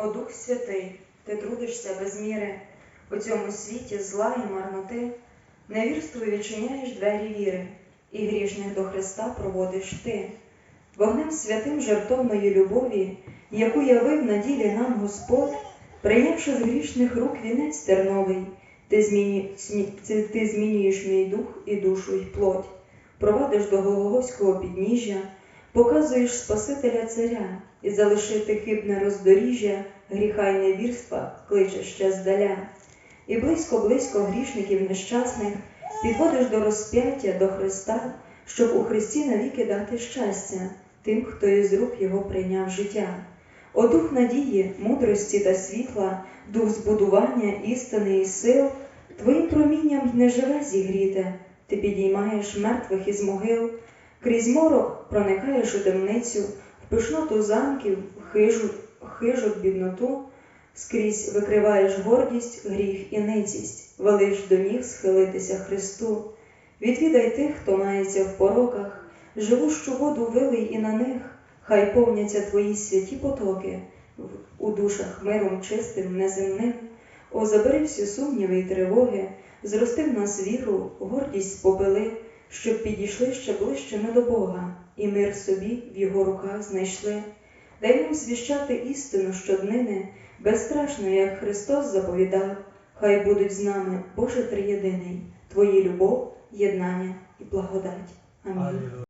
О Дух Святий, ти трудишся без міри, у цьому світі зла і марноти, невірству відчиняєш двері віри, і грішних до Христа проводиш ти. Вогнем святим жертовної любові, яку явив на ділі нам Господь, прийнявши з грішних рук вінець терновий, ти, змінюєш мій дух і душу й плоть, провадиш до Голгофського підніжжя, показуєш Спасителя Царя, і залишити хибне роздоріжжя, гріха й невірства кличеш ще здаля. І близько-близько грішників нещасних підводиш до розп'яття до Христа, щоб у Христі навіки дати щастя тим, хто із рук Його прийняв життя. О дух надії, мудрості та світла, дух збудування, істини і сил, Твоїм промінням й неживе зігріте, ти підіймаєш мертвих із могил, крізь морок проникаєш у темницю, в пишноту замків, хижу, хижок бідноту, скрізь викриваєш гордість, гріх і ницість, велиш до ніг схилитися Христу. Відвідай тих, хто мається в пороках, живущу воду вилий і на них, хай повняться твої святі потоки у душах миром чистим, неземним. О, забери всі сумніви й тривоги, зрости в нас віру, гордість спопили, щоб підійшли ще ближче ми до Бога, і мир собі в його руках знайшли. Дай нам звіщати істину щоднини, безстрашно, як Христос заповідав, хай будуть з нами Боже Триєдиний, Твої любов, єднання і благодать. Амінь.